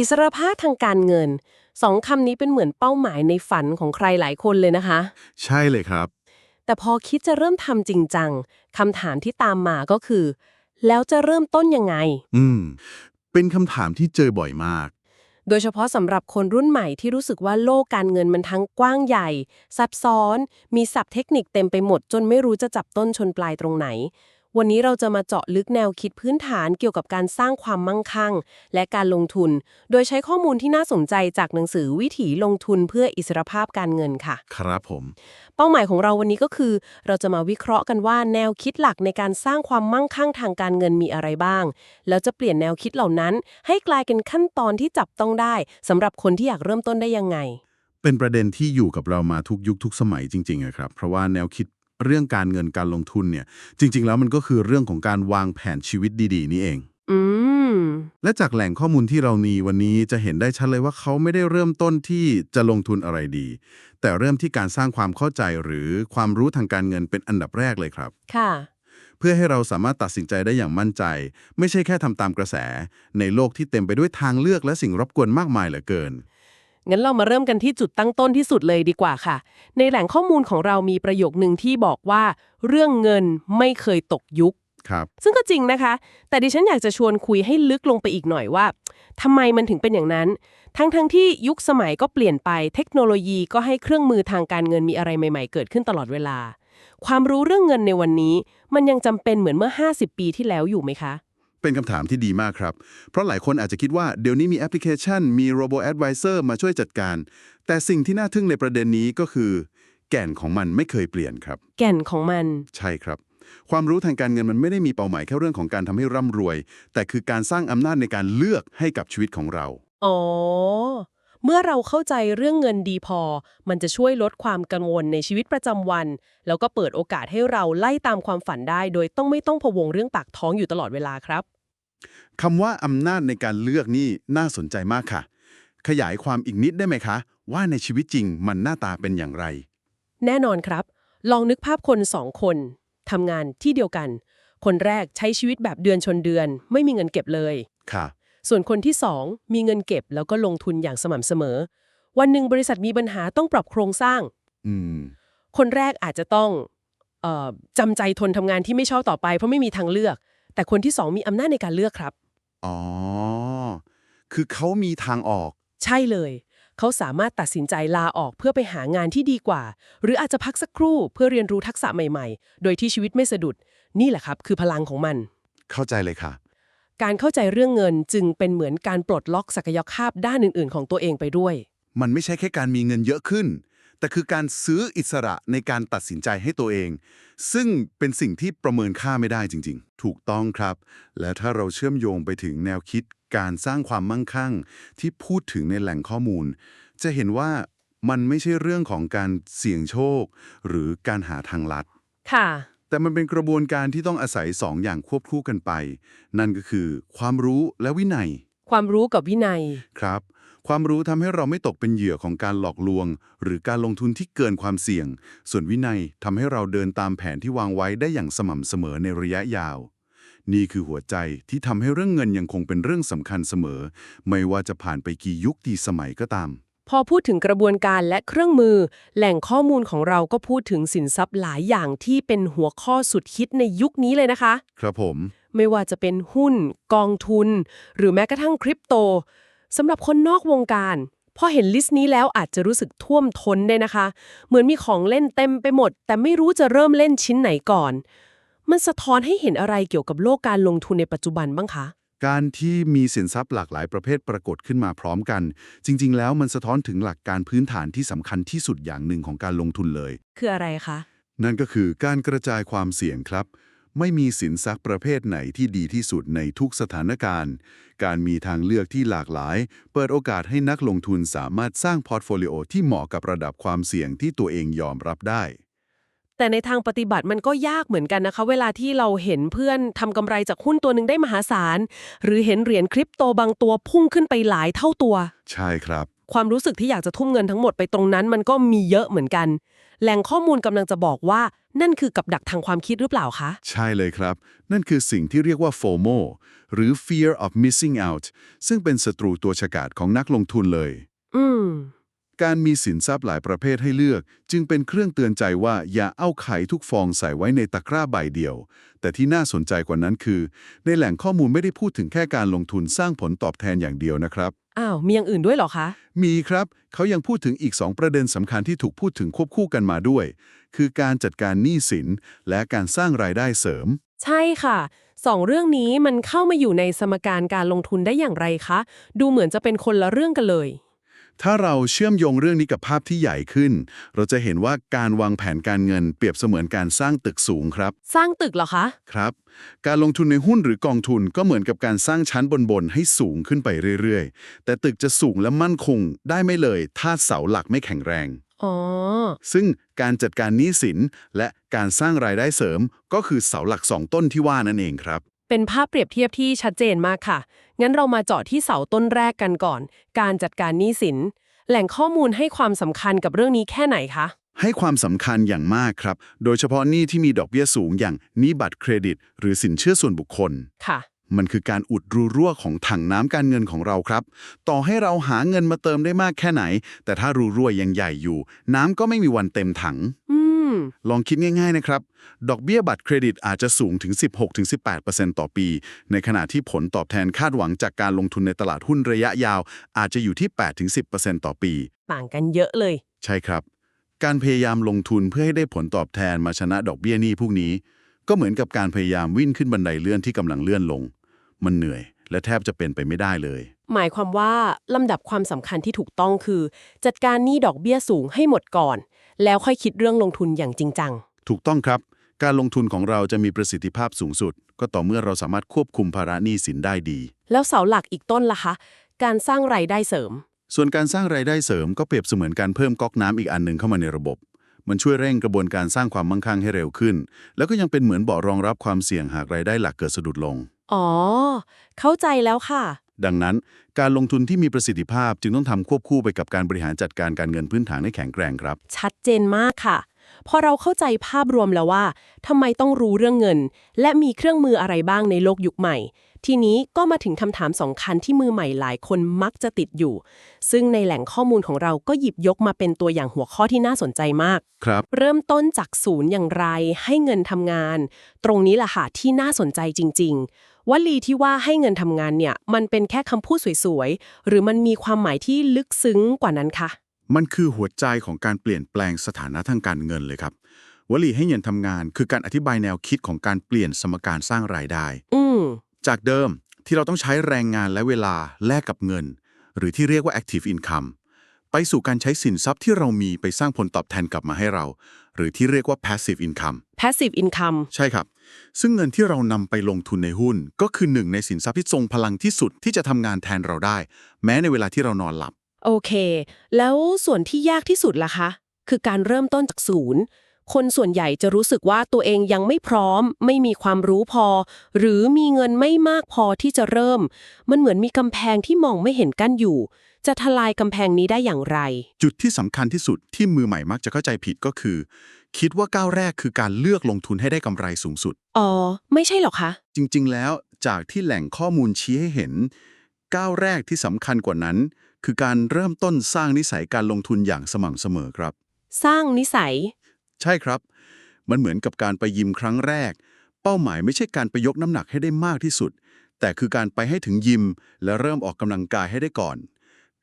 อิสรภาพทางการเงินสองคำนี้เป็นเหมือนเป้าหมายในฝันของใครหลายคนเลยนะคะ ใช่เลยครับ แต่พอคิดจะเริ่มทำจริงจังคำถามที่ตามมาก็คือ แล้วจะเริ่มต้นยังไง อืม เป็นคำถามที่เจอบ่อยมาก โดยเฉพาะสำหรับคนรุ่นใหม่ที่รู้สึกว่าโลกการเงินมันทั้งกว้างใหญ่ ซับซ้อน มีศัพท์เทคนิคเต็มไปหมดจนไม่รู้จะจับต้นชนปลายตรงไหน วันนี้เราจะมาเจาะลึกแนวคิดพื้นฐานเกี่ยวกับการสร้างความมั่งคั่ง และการลงทุน โดยใช้ข้อมูลที่น่าสนใจจากหนังสือวิถีลงทุนเพื่ออิสรภาพการเงินค่ะ ครับผม เป้าหมายของเราวันนี้ก็คือ เราจะมาวิเคราะห์กันว่าแนวคิดหลักในการสร้างความมั่งคั่งทางการเงินมีอะไรบ้าง แล้วจะเปลี่ยนแนวคิดเหล่านั้น ให้กลายเป็นขั้นตอนที่จับต้องได้สำหรับคนที่อยากเริ่มต้นได้ยังไง เป็นประเด็นที่อยู่กับเรามาทุกยุคทุกสมัยจริงๆอะครับ เพราะว่าแนวคิด เรื่องการเงินการลงทุนเนี่ย จริง ๆ แล้วมันก็คือเรื่องของการวางแผนชีวิตดี ๆ นี่เองอืมและจากแหล่งข้อมูลที่เรามีวันนี้จะเห็นได้ชัดเลยว่าเขาไม่ได้เริ่มต้นที่จะลงทุนอะไรดี แต่เริ่มที่การสร้างความเข้าใจหรือความรู้ทางการเงินเป็นอันดับแรกเลยครับ ค่ะ เพื่อให้เราสามารถตัดสินใจได้อย่างมั่นใจ ไม่ใช่แค่ทำตามกระแส ในโลกที่เต็มไปด้วยทางเลือกและสิ่งรบกวนมากมายเหลือเกิน งั้นเรามาเริ่มกันที่จุดตั้งต้นที่สุดเลยดีกว่าค่ะ ในแหล่งข้อมูลของเรามีประโยคหนึ่งที่บอกว่า เรื่องเงินไม่เคยตกยุค ครับ ซึ่งก็จริงนะคะ แต่ดิฉันอยากจะชวนคุยให้ลึกลงไปอีกหน่อยว่าทำไมมันถึงเป็นอย่างนั้น ทั้งๆทที่ยุคสมัยก็เปลี่ยนไป เทคโนโลยีก็ให้เครื่องมือทางการเงินมีอะไรใหม่ๆ เกิดขึ้นตลอดเวลา ความรู้เรื่องเงินในวันนี้ มันยังจำเป็นเหมือนเมื่อ 50 ปีที่แล้วอยู่ไหมคะ เป็นคำถามที่ดีมากครับ เพราะหลายคนอาจจะคิดว่าเดี๋ยวนี้มีแอปพลิเคชัน มี robo advisor มาช่วยจัดการ แต่สิ่งที่น่าทึ่งในประเด็นนี้ก็คือ แก่นของมันไม่เคยเปลี่ยนครับ แก่นของมัน ใช่ครับ ความรู้ทางการเงินมันไม่ได้มีเป้าหมายแค่เรื่องของการทำให้ร่ำรวย แต่คือการสร้างอำนาจในการเลือกให้กับชีวิตของเรา อ๋อ เมื่อเราเข้าใจเรื่องเงินดีพอ มันจะช่วยลดความกังวลในชีวิตประจำวัน แล้วก็เปิดโอกาสให้เราไล่ตามความฝันได้ โดยต้องไม่ต้องพะวงเรื่องปากท้องอยู่ตลอดเวลาครับ คำว่าอำนาจในการเลือกนี่น่าสนใจมากค่ะ ขยายความอีกนิดได้ไหมคะ ว่าในชีวิตจริงมันหน้าตาเป็นอย่างไร แน่นอนครับ ลองนึกภาพคนสองคนทำงานที่เดียวกัน คนแรกใช้ชีวิตแบบเดือนชนเดือน ไม่มีเงินเก็บเลยค่ะ ส่วนคนที่สองมีเงินเก็บแล้วก็ลงทุนอย่างสม่ำเสมอ วันหนึ่งบริษัทมีปัญหาต้องปรับโครงสร้าง อืม คนแรกอาจจะต้องเออจำใจทนทำงานที่ไม่ชอบต่อไปเพราะไม่มีทางเลือก แต่คนที่สองมีอำนาจในการเลือกครับ อ๋อ คือเขามีทางออก ใช่เลย เขาสามารถตัดสินใจลาออกเพื่อไปหางานที่ดีกว่า หรืออาจจะพักสักครู่เพื่อเรียนรู้ทักษะใหม่ๆ โดยที่ชีวิตไม่สะดุด นี่แหละครับ คือพลังของมัน เข้าใจเลยค่ะ การเข้าใจเรื่องเงินจึงเป็นเหมือนการปลดล็อกศักยภาพด้านอื่น ๆ ของตัวเองไปด้วย มันไม่ใช่แค่การมีเงินเยอะขึ้น แต่คือการซื้ออิสระในการตัดสินใจให้ตัวเอง ซึ่งเป็นสิ่งที่ประเมินค่าไม่ได้จริง ๆ ถูกต้องครับ และถ้าเราเชื่อมโยงไปถึงแนวคิดการสร้างความมั่งคั่งที่พูดถึงในแหล่งข้อมูล จะเห็นว่ามันไม่ใช่เรื่องของการเสี่ยงโชค หรือการหาทางลัด ค่ะ แต่มันเป็นกระบวนการที่ต้องอาศัยสองอย่างควบคู่กันไป นั่นก็คือ ความรู้และวินัย ความรู้กับวินัย ครับ ความรู้ทำให้เราไม่ตกเป็นเหยื่อของการหลอกลวง หรือการลงทุนที่เกินความเสี่ยง ส่วนวินัยทำให้เราเดินตามแผนที่วางไว้ได้อย่างสม่ำเสมอในระยะยาว นี่คือหัวใจที่ทำให้เรื่องเงินยังคงเป็นเรื่องสำคัญเสมอ ไม่ว่าจะผ่านไปกี่ยุคกี่สมัยก็ตาม พอพูดถึงกระบวนการและเครื่องมือ แหล่งข้อมูลของเราก็พูดถึงสินทรัพย์หลายอย่างที่เป็นหัวข้อสุดฮิตในยุคนี้เลยนะคะ ครับผม ไม่ว่าจะเป็นหุ้น กองทุน หรือแม้กระทั่งคริปโต สำหรับคนนอกวงการ พอเห็นลิสต์นี้แล้วอาจจะรู้สึกท่วมท้นได้นะคะ เหมือนมีของเล่นเต็มไปหมด แต่ไม่รู้จะเริ่มเล่นชิ้นไหนก่อน มันสะท้อนให้เห็นอะไรเกี่ยวกับโลกการลงทุนในปัจจุบันบ้างคะ การที่มีสินทรัพย์หลากหลายประเภทปรากฏขึ้นมาพร้อมกัน จริง ๆ แล้วมันสะท้อนถึงหลักการพื้นฐานที่สำคัญที่สุดอย่างหนึ่งของการลงทุนเลย คืออะไรคะ นั่นก็คือการกระจายความเสี่ยงครับ ไม่มีสินทรัพย์ประเภทไหนที่ดีที่สุดในทุกสถานการณ์ การมีทางเลือกที่หลากหลาย เปิดโอกาสให้นักลงทุนสามารถสร้างพอร์ตโฟลิโอที่เหมาะกับระดับความเสี่ยงที่ตัวเองยอมรับได้ แต่ในทางปฏิบัติมันก็ยากเหมือนกันนะคะ เวลาที่เราเห็นเพื่อนทำกำไรจากหุ้นตัวหนึ่งได้มหาศาล หรือเห็นเหรียญคริปโตบางตัวพุ่งขึ้นไปหลายเท่าตัว ใช่ครับ ความรู้สึกที่อยากจะทุ่มเงินทั้งหมดไปตรงนั้น มันก็มีเยอะเหมือนกัน แหล่งข้อมูลกำลังจะบอกว่านั่นคือกับดักทางความคิดหรือเปล่าคะ ใช่เลยครับ นั่นคือสิ่งที่เรียกว่า FOMO หรือ Fear of Missing Out ซึ่งเป็นศัตรูตัวฉกาจของนักลงทุนเลย อืม การมีสินทรัพย์หลายประเภทให้เลือก จึงเป็นเครื่องเตือนใจว่าอย่าเอาไข่ทุกฟองใส่ไว้ในตะกร้าใบเดียว แต่ที่น่าสนใจกว่านั้นคือ ในแหล่งข้อมูลไม่ได้พูดถึงแค่การลงทุนสร้างผลตอบแทนอย่างเดียวนะครับ อ้าว มีอย่างอื่นด้วยเหรอคะ มีครับ เขายังพูดถึงอีก 2 ประเด็นสำคัญที่ถูกพูดถึงควบคู่กันมาด้วย คือการจัดการหนี้สิน และการสร้างรายได้เสริม ใช่ค่ะสองเรื่องนี้มันเข้ามาอยู่ในสมการการลงทุนได้อย่างไรคะ ดูเหมือนจะเป็นคนละเรื่องกันเลย ถ้าเราเชื่อมโยงเรื่องนี้กับภาพที่ใหญ่ขึ้น เราจะเห็นว่าการวางแผนการเงินเปรียบเสมือนการสร้างตึกสูงครับ สร้างตึกเหรอคะ ครับ การลงทุนในหุ้นหรือกองทุนก็เหมือนกับการสร้างชั้นบนๆให้สูงขึ้นไปเรื่อยๆ แต่ตึกจะสูงและมั่นคงได้ไม่เลย ถ้าเสาหลักไม่แข็งแรง อ๋อ ซึ่งการจัดการหนี้สินและการสร้างรายได้เสริมก็คือเสาหลักสองต้นที่ว่านั่นเองครับ เป็นภาพเปรียบเทียบที่ชัดเจนมากค่ะ งั้นเรามาเจาะที่เสาต้นแรกกันก่อน การจัดการหนี้สิน แหล่งข้อมูลให้ความสำคัญกับเรื่องนี้แค่ไหนคะ ให้ความสำคัญอย่างมากครับ โดยเฉพาะหนี้ที่มีดอกเบี้ยสูงอย่างหนี้บัตรเครดิต หรือสินเชื่อส่วนบุคคล ค่ะ มันคือการอุดรูรั่วของถังน้ำการเงินของเราครับ ต่อให้เราหาเงินมาเติมได้มากแค่ไหน แต่ถ้ารูรั่วยังใหญ่อยู่ น้ำก็ไม่มีวันเต็มถัง อืม ลองคิดง่ายๆนะครับ ดอกเบี้ยบัตรเครดิตอาจจะสูงถึง 16-18%ต่อปี ในขณะที่ผลตอบแทนคาดหวังจากการลงทุนในตลาดหุ้นระยะยาว อาจจะอยู่ที่ 8-10%ต่อปี ต่างกันเยอะเลย ใช่ครับ การพยายามลงทุนเพื่อให้ได้ผลตอบแทนมาชนะดอกเบี้ยหนี้พวกนี้ ก็เหมือนกับการพยายามวิ่งขึ้นบันไดเลื่อนที่กำลังเลื่อนลง มันเหนื่อย และแทบจะเป็นไปไม่ได้เลย หมายความว่าลำดับความสำคัญที่ถูกต้องคือ จัดการหนี้ดอกเบี้ยสูงให้หมดก่อน แล้วค่อยคิดเรื่องลงทุนอย่างจริงจัง ถูกต้องครับ การลงทุนของเราจะมีประสิทธิภาพสูงสุด ก็ต่อเมื่อเราสามารถควบคุมภาระหนี้สินได้ดี แล้วเสาหลักอีกต้นล่ะคะ การสร้างรายได้เสริม ส่วนการสร้างรายได้เสริมก็เปรียบเสมือนการเพิ่มก๊อกน้ำอีกอันหนึ่งเข้ามาในระบบ มันช่วยเร่งกระบวนการสร้างความมั่งคั่งให้เร็วขึ้น แล้วก็ยังเป็นเหมือนเบาะรองรับความเสี่ยงหากรายได้หลักเกิดสะดุดลง อ๋อ เข้าใจแล้วค่ะ ดังนั้นการลงทุนที่มีประสิทธิภาพจึงต้องทำควบคู่ไปกับการบริหารจัดการการเงินพื้นฐานให้แข็งแกร่งครับ ชัดเจนมากค่ะ พอเราเข้าใจภาพรวมแล้วว่าทำไมต้องรู้เรื่องเงิน และมีเครื่องมืออะไรบ้างในโลกยุคใหม่ ทีนี้ก็มาถึงคำถามสำคัญที่มือใหม่หลายคนมักจะติดอยู่ ซึ่งในแหล่งข้อมูลของเราก็หยิบยกมาเป็นตัวอย่างหัวข้อที่น่าสนใจมาก ครับ เริ่มต้นจากศูนย์อย่างไร ให้เงินทำงาน ตรงนี้แหละค่ะที่น่าสนใจจริง ๆวลีที่ว่าให้เงินทำงานเนี่ย มันเป็นแค่คำพูดสวยๆ หรือมันมีความหมายที่ลึกซึ้งกว่านั้นคะมันคือหัวใจของการเปลี่ยนแปลงสถานะทางการเงินเลยครับวลีให้เงินทำงาน คือการอธิบายแนวคิดของการเปลี่ยนสมการสร้างรายได้ อืม จากเดิมที่เราต้องใช้แรงงานและเวลาแลกกับเงิน หรือที่เรียกว่า active income ไปสู่การใช้สินทรัพย์ที่เรามีไปสร้างผลตอบแทนกลับมาให้เรา หรือที่เรียกว่า passive income passive income ใช่ครับ ซึ่งเงินที่เรานำไปลงทุนในหุ้น ก็คือหนึ่งในสินทรัพย์ที่ทรงพลังที่สุดที่จะทำงานแทนเราได้ แม้ในเวลาที่เรานอนหลับ โอเค แล้วส่วนที่ยากที่สุดล่ะคะ คือการเริ่มต้นจากศูนย์ คนส่วนใหญ่จะรู้สึกว่าตัวเองยังไม่พร้อม ไม่มีความรู้พอ หรือมีเงินไม่มากพอที่จะเริ่ม มันเหมือนมีกำแพงที่มองไม่เห็นกั้นอยู่ จะทลายกำแพงนี้ได้อย่างไร จุดที่สำคัญที่สุดที่มือใหม่มักจะเข้าใจผิดก็คือ คิดว่าก้าวแรกคือการเลือกลงทุนให้ได้กำไรสูงสุด อ๋อ ไม่ใช่หรอคะ จริง ๆ แล้วจากที่แหล่งข้อมูลชี้ให้เห็น ก้าวแรกที่สำคัญกว่านั้น คือการเริ่มต้นสร้างนิสัยการลงทุนอย่างสม่ำเสมอครับ สร้างนิสัย ใช่ครับ มันเหมือนกับการไปยิมครั้งแรก เป้าหมายไม่ใช่การไปยกน้ำหนักให้ได้มากที่สุด แต่คือการไปให้ถึงยิม และเริ่มออกกำลังกายให้ได้ก่อน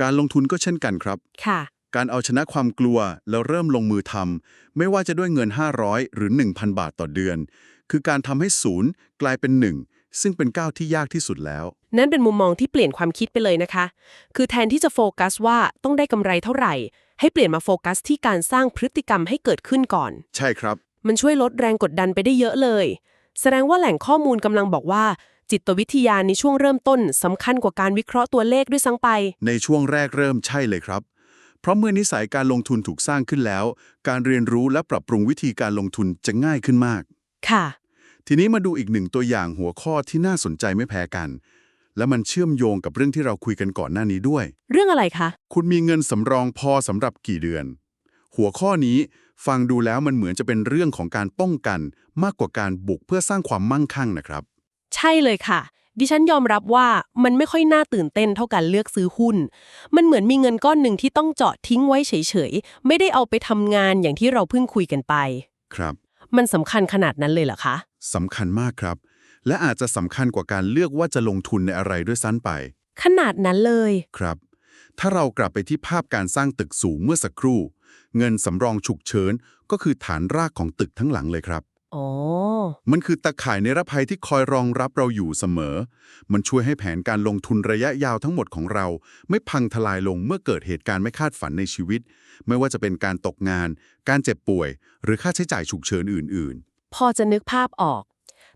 การลงทุนก็เช่นกันครับ ค่ะ การเอาชนะความกลัวแล้วเริ่มลงมือทำไม่ว่าจะด้วยเงิน 500 หรือ 1,000 บาทต่อเดือน คือการทำให้ศูนย์กลายเป็นหนึ่งซึ่งเป็นก้าวที่ยากที่สุดแล้ว นั่นเป็นมุมมองที่เปลี่ยนความคิดไปเลยนะคะ คือแทนที่จะโฟกัสว่าต้องได้กำไรเท่าไหร่ ให้เปลี่ยนมาโฟกัสที่การสร้างพฤติกรรมให้เกิดขึ้นก่อน ใช่ครับ มันช่วยลดแรงกดดันไปได้เยอะเลย แสดงว่าแหล่งข้อมูลกำลังบอกว่า จิตวิทยาในช่วงเริ่มต้นสำคัญกว่าการวิเคราะห์ตัวเลขด้วยซ้ำไป ในช่วงแรกเริ่มใช่เลยครับ เพราะเมื่อนิสัยการลงทุนถูกสร้างขึ้นแล้ว การเรียนรู้และปรับปรุงวิธีการลงทุนจะง่ายขึ้นมาก ค่ะ ทีนี้มาดูอีกหนึ่งตัวอย่างหัวข้อที่น่าสนใจไม่แพ้กัน และมันเชื่อมโยงกับเรื่องที่เราคุยกันก่อนหน้านี้ด้วย เรื่องอะไรคะ คุณมีเงินสำรองพอสำหรับกี่เดือน หัวข้อนี้ฟังดูแล้วมันเหมือนจะเป็นเรื่องของการป้องกัน มากกว่าการบุกเพื่อสร้างความมั่งคั่งนะครับ ใช่เลยค่ะ ดิฉันยอมรับว่ามันไม่ค่อยน่าตื่นเต้นเท่าการเลือกซื้อหุ้น มันเหมือนมีเงินก้อนหนึ่งที่ต้องเจาะทิ้งไว้เฉยๆ ไม่ได้เอาไปทำงานอย่างที่เราเพิ่งคุยกันไป ครับ มันสำคัญขนาดนั้นเลยเหรอคะสำคัญมากครับ และอาจจะสำคัญกว่าการเลือกว่าจะลงทุนในอะไรด้วยซ้ำไป ขนาดนั้นเลย ครับ ถ้าเรากลับไปที่ภาพการสร้างตึกสูงเมื่อสักครู่ เงินสำรองฉุกเฉินก็คือฐานรากของตึกทั้งหลังเลยครับ อ๋อ มันคือตะข่ายในรภัยที่คอยรองรับเราอยู่เสมอ มันช่วยให้แผนการลงทุนระยะยาวทั้งหมดของเรา ไม่พังทลายลงเมื่อเกิดเหตุการณ์ไม่คาดฝันในชีวิต ไม่ว่าจะเป็นการตกงาน การเจ็บป่วย หรือค่าใช้จ่ายฉุกเฉินอื่นพอจะนึกภาพออก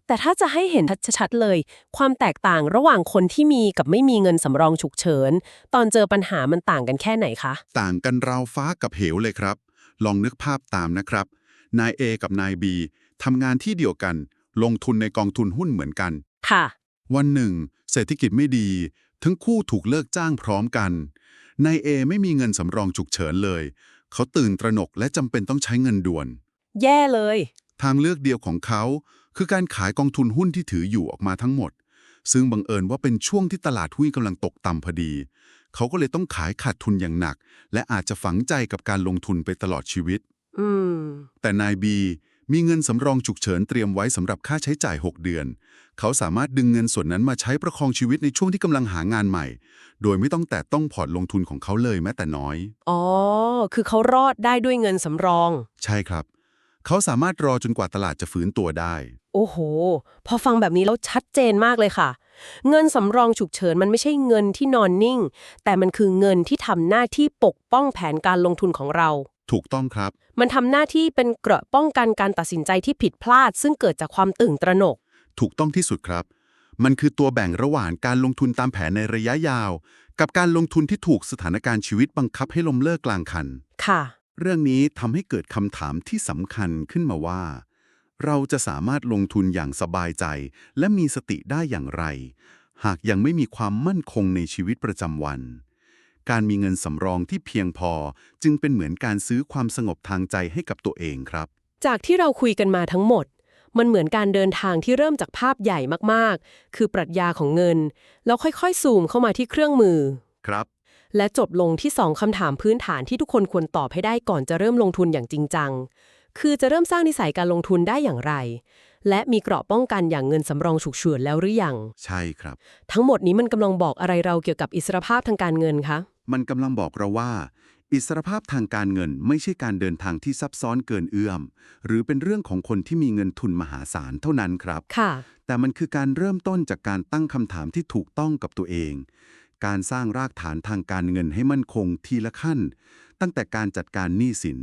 แต่ถ้าจะให้เห็นชัดๆเลย ความแตกต่างระหว่างคนที่มีกับไม่มีเงินสำรองฉุกเฉิน ตอนเจอปัญหามันต่างกันแค่ไหนคะๆต่างกันราวฟ้ากับเหวเลยครับ ลองนึกภาพตามนะครับ นาย A กับนาย B ทำงานที่เดียวกัน ลงทุนในกองทุนหุ้นเหมือนกัน ค่ะ วันหนึ่ง เศรษฐกิจไม่ดี ทั้งคู่ถูกเลิกจ้างพร้อมกัน นายเอไม่มีเงินสำรองฉุกเฉินเลย เขาตื่นตระหนกและจำเป็นต้องใช้เงินด่วน แย่เลย ทางเลือกเดียวของเขา คือการขายกองทุนหุ้นที่ถืออยู่ออกมาทั้งหมด ซึ่งบังเอิญว่าเป็นช่วงที่ตลาดหุ้นกำลังตกต่ำพอดี เขาก็เลยต้องขายขาดทุนอย่างหนัก และอาจจะฝังใจกับการลงทุนไปตลอดชีวิตอืมแต่นายบีมีเงินสำรองฉุกเฉินเตรียมไว้สำหรับค่าใช้จ่าย 6 เดือน เขาสามารถดึงเงินส่วนนั้นมาใช้ประคองชีวิตในช่วงที่กำลังหางานใหม่ โดยไม่ต้องแตะต้องพอร์ตลงทุนของเขาเลยแม้แต่น้อย อ๋อ คือเขารอดได้ด้วยเงินสำรอง ใช่ครับ เขาสามารถรอจนกว่าตลาดจะฟื้นตัวได้ โอ้โห พอฟังแบบนี้แล้วชัดเจนมากเลยค่ะ เงินสำรองฉุกเฉินมันไม่ใช่เงินที่นอนนิ่ง แต่มันคือเงินที่ทำหน้าที่ปกป้องแผนการลงทุนของเรา ถูกต้องครับ มันทำหน้าที่เป็นเกราะป้องกันการตัดสินใจที่ผิดพลาด ซึ่งเกิดจากความตื่นตระหนก ถูกต้องที่สุดครับ มันคือตัวแบ่งระหว่างการลงทุนตามแผนในระยะยาว กับการลงทุนที่ถูกสถานการณ์ชีวิตบังคับให้ล้มเลิกกลางคัน ค่ะ เรื่องนี้ทำให้เกิดคำถามที่สำคัญขึ้นมาว่า เราจะสามารถลงทุนอย่างสบายใจ และมีสติได้อย่างไร หากยังไม่มีความมั่นคงในชีวิตประจำวัน การมีเงินสำรองที่เพียงพอจึงเป็นเหมือนการซื้อความสงบทางใจให้กับตัวเองครับ จากที่เราคุยกันมาทั้งหมด มันเหมือนการเดินทางที่เริ่มจากภาพใหญ่มากๆ คือปรัชญาของเงิน แล้วค่อยๆซูมเข้ามาที่เครื่องมือ ครับ และจบลงที่ 2คำถามพื้นฐานที่ทุกคนควรตอบให้ได้ก่อนจะเริ่มลงทุนอย่างจริงจัง คือจะเริ่มสร้างนิสัยการลงทุนได้อย่างไร และมีเกราะป้องกันอย่างเงินสำรองฉุกเฉินแล้วหรือยัง ใช่ครับ ทั้งหมดนี้มันกำลังบอกอะไรเราเกี่ยวกับอิสรภาพทางการเงินคะ มันกำลังบอกเราว่า อิสรภาพทางการเงินไม่ใช่การเดินทางที่ซับซ้อนเกินเอื้อม หรือเป็นเรื่องของคนที่มีเงินทุนมหาศาลเท่านั้นครับ ค่ะ แต่มันคือการเริ่มต้นจากการตั้งคำถามที่ถูกต้องกับตัวเอง การสร้างรากฐานทางการเงินให้มั่นคงทีละขั้น ตั้งแต่การจัดการหนี้สิน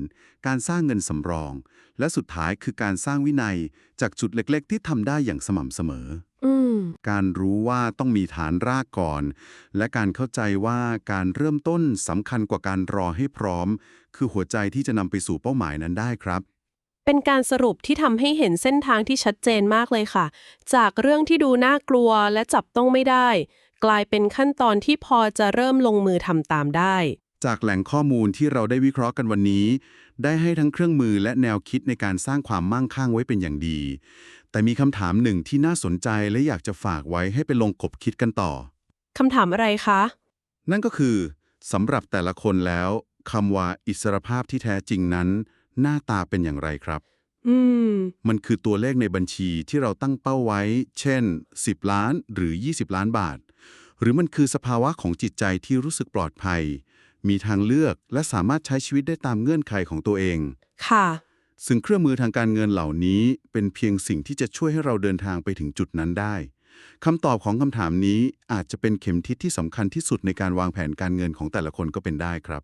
การสร้างเงินสำรอง และสุดท้ายคือการสร้างวินัยจากจุดเล็กๆ ที่ทำได้อย่างสม่ำเสมออืมการรู้ว่าต้องมีฐานรากก่อน และการเข้าใจว่าการเริ่มต้นสำคัญกว่าการรอให้พร้อม คือหัวใจที่จะนำไปสู่เป้าหมายนั้นได้ครับ เป็นการสรุปที่ทำให้เห็นเส้นทางที่ชัดเจนมากเลยค่ะ จากเรื่องที่ดูน่ากลัวและจับต้องไม่ได้ กลายเป็นขั้นตอนที่พอจะเริ่มลงมือทำตามได้ จากแหล่งข้อมูลที่เราได้วิเคราะห์กันวันนี้ ได้ให้ทั้งเครื่องมือและแนวคิดในการสร้างความมั่งคั่งไว้เป็นอย่างดี แต่มีคำถามหนึ่งที่น่าสนใจและอยากจะฝากไว้ให้ไปลงกบคิดกันต่อ คำถามอะไรคะ นั่นก็คือสำหรับแต่ละคนแล้วคำว่าอิสรภาพที่แท้จริงนั้น หน้าตาเป็นอย่างไรครับ อืม มันคือตัวเลขในบัญชีที่เราตั้งเป้าไว้ เช่น 10 ล้านหรือ 20 ล้านบาท หรือมันคือสภาวะของจิตใจที่รู้สึกปลอดภัย มีทางเลือกและสามารถใช้ชีวิตได้ตามเงื่อนไขของตัวเอง ค่ะ ซึ่งเครื่องมือทางการเงินเหล่านี้ เป็นเพียงสิ่งที่จะช่วยให้เราเดินทางไปถึงจุดนั้นได้คำตอบของคำถามนี้อาจจะเป็นเข็มทิศที่สำคัญที่สุดในการวางแผนการเงินของแต่ละคนก็เป็นได้ครับ